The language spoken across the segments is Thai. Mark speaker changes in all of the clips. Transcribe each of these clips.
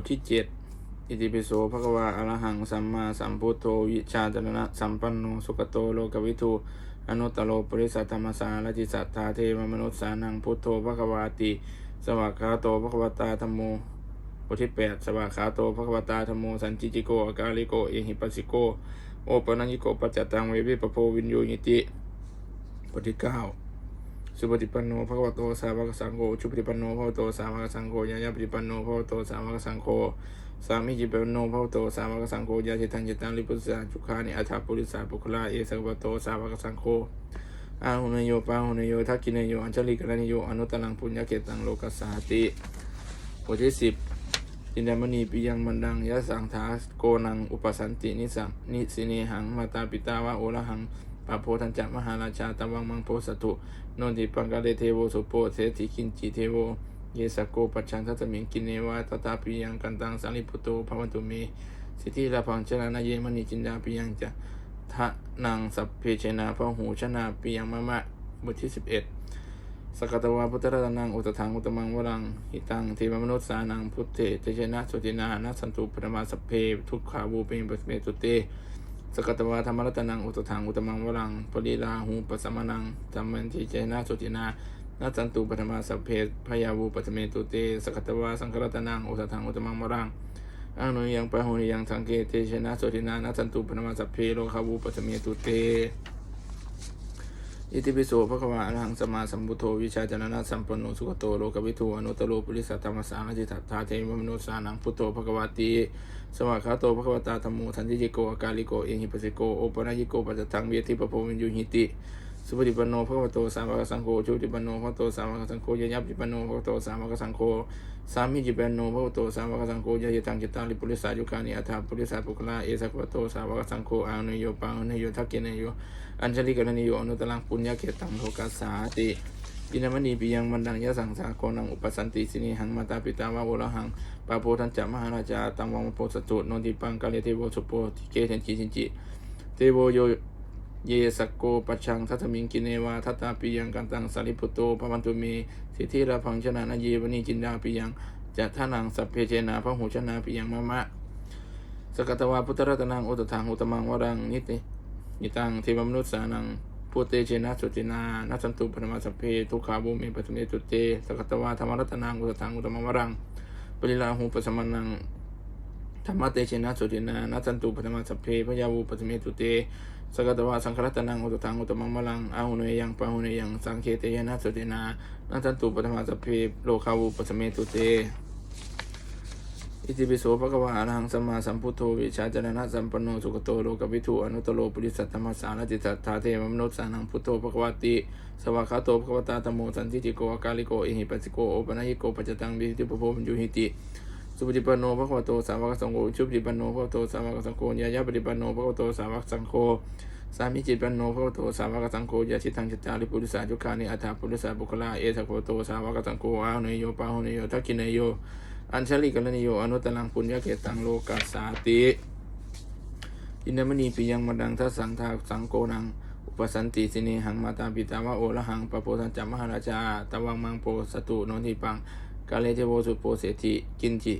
Speaker 1: ทที่เจ็ดอิติปิโสภะควาอรหังสัมมาสัมพุทโธวิชาจรณะสัมปันโนสุขโตโลกวิทูอนุตตโรปริสัทธรรมสารจิสัทธาเทวมนุษย์สานังพุทโธภะควาติสวากขาโตภคะวตาธรรมโมบทที่แปดสวากขาโตภคะวตาธรรมโมสันจิจิโกอากาลิโกเอหิปัสสิโกโอปนัญญิโกปัจจตังเววิปโพวินโยนิติบทที่เก้า สุปฏิปันโนภะวะโตสาวกสังโฆชุปฏิปันโนภะวะโตสาวกสังโฆยะยะปฏิปันโนภะวะโตสาวกสังโฆสามิจิปันโนภะวะโตสาวกสังโฆยะจิตังจิตังลิปุสสะจุคานิอัฏฐปุริสาปุคลาเอสะภะวะโตสาวกสังโฆอาหุนโยปาหุนโยทักกินโยอัญชลิกรณิโยอนุตตรังปุญญเกตังโลกัสสาติบทที่สิบจินดามณีปิยังมันดังยะสังทาโกนังอุปสันตินิสัมนิสิเนหังมาตาปิตาวะโอระหัง ปะโพทัญจมหาราชาตวังมังโพสตุโนติปังกาเลเทโวสุโปเสติกินจิเทโวเยสโกปัจฉังทัตมิงกินเนวะตตาปิยังกันตังสังลิปุโตภวันตุเมสิทธิลาพังชนะนาเยมณีจินดาปิยังจะทะนังสัพเพเชนาพหูชนะปิยังมะมะบทที่สิบเอ็ดสกตวาพุทธรัตนังอุตถังอุตมังวรังหิตังเทวมนุษย์สานังพุทเถเตเชนะสุตินานัสสันตุปรมาสพเพ ทุกขาวูเปงปสเมตุเต สกตวาธรรมรัตนังอุตถังอุตมังวรังปริลาหูปสัมมนังธรรมันทีเจนะสุตินานัสสันตุปรมาสพเพพยาวูปสเมตุเตสกตวาสังครัตนังอุตถังอุตมังวรังอานุยังปะหุยังสังเกเตเชนะสุตินานัสสันตุปรมาสพเพโลคาวูปสเมตุเต อิติปิโสภะควาอรหังสมาสัมพุทโธวิชาจารณะสัมปันโนสุขโตโลกวิทูอนุตโลปุริสัตธรรมสารจิตถาเทวมนุสานังพุทโธภะควาตีสวากขาโตภะคะวตาธรรมูทันติจิโกอากาลิโกเอหิปัสสิโกโอปนัยิโกปัจจตังเวทิปะโพวิยุหิติ สุปฏิปันโนภะคะวโตสาวกสังโฆชุปฏิปันโนภะคะโตสาวกสังโฆยยัปฏิปันโนภะคะโตสาวกสังโฆสามิจิปันโนภะคะวโตสาวกสังโฆยะยตังจิตังลิปุริสายุคานิอัฏฐปุริสาปุคลาเอสัพพะโตสาวกสังโฆอานุโยปังนุโยทักกินโยอัญชลิกรณิโยอนุตตรังปุญญเขตังโลกัสสาติอินมณีปิยังมันดังยะสังสาโกนังอุปสันติสินีหังมาตาปิตาวะโวระหังปาโพทันจะมหาราชาตังวังโพสตุโนติปังกาเลเทโวสุโปทิเกเทนจิชินจิเทโวโย เยสโกปชังทัตมิงกินเนวาทัตตาปิยังกันตังสาริปุโตโตภวันตุเมสิทธิราพังชนะนาเยวนีจินดาปิยังจะท่านังสัพเพเจนาพระหูชนะปิยังมะมะสกตวาพุทธรัตนังอุตถังอุตมังวรังนิติยิตังเทวมนุษย์สานังพุเตเจนะสุตินานัสันตุปรมาสพเพทุขาบุเมปัตเมตุเตสกตวาธรรมรัตนังอุตตังอุตมะวรังปริลาหูปสมานัง ธรรมเตเจนะสุตินานัสันตุปรมาสพเพพยาวูปัตเมตุเตสกตวาสังครัตนังอุตตังอุตมะวรังอาหุเนยังปะหุเนยังสังเคเตยนะสุตินานัสันตุปรมาสพเพโลคาวูปัตเมตุเตอิติปิโสภะควะอรหังสัมมาสัมพุทโธวิชาจรณะสัมปันโนสุขโตโลกวิทูอนุตตโรปุริสัตตมสารติสัทธาเทวมนุษสานังพุทโธภคะวติสวากขาโตภคะวตาธรรมโมสันติจิโกอากาลิโกเอหิปัสสิโกโอปนัญญิโกปัจจตังวิหิติปโพมิญญูหิติ สุปฏิปันโนภะคะวะโตสาวกสังโฆชุปฏิปันโนภะคะวะโตสาวกสังโฆยายะปฏิปันโนภะคะวะโตสาวกสังโฆสามิจิตปันโนภะคะวะโตสาวกสังโฆยะชิตังจิตาลิปุริสาจุคานิอัฏฐปุริสาบุคลาเอสโคโตสาวกสังโฆอาหุเนโยปาหุเนโยทักขิเนโย อัญชลิกรณิโยอนุตตรังปุญญเกตังโลกัสสาติอินทมณีปิยังมดังทัสสังทาสังโกนังอุปสันติสินีหังมาตาปิตาวะโอระหังปะโพทันจามหาราชาตวังมังโปสตุโนทิปัง กาเลเทโวสุโปเสติกินจิ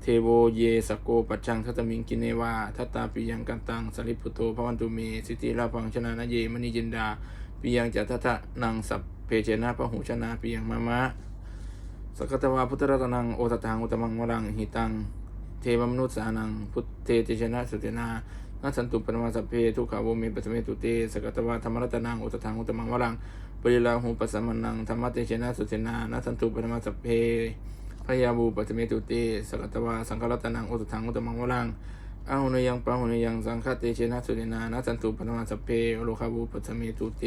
Speaker 1: เทโวเยสโกปัจจังทัตมิงกินเนวาทัตตาปิยังกันตังสลิปุตโตภวันตุเมสิทธิราพังชนะนะเยมณีจินดาปิยังจัตทะนังสัพเพเจนะพหูชนะปิยังมะมะสกตวาพุทธรัตนังโอตตังอุตมังวรังหิตัง เทวมนุษย์สานังพุทเทติชนะสุตินา อาสันตุปนมาสเพทุกขาโวเมปัสเมตุเตสกตวาธรรมรัตนังอุตถังอุตมังวรังปริลาหูปัสสมนังธรรมเตชนะสุเสนานัสันตุปนมาสเพพยาบูปัสเมตุเตสกตวาสังฆรัตนังอุตถังอุตมังวรังอาหุนยังปาหุนยังสังฆเตชนะสุเสนานัสันตุปนมาสเพโลคาบูปัสเมตุเต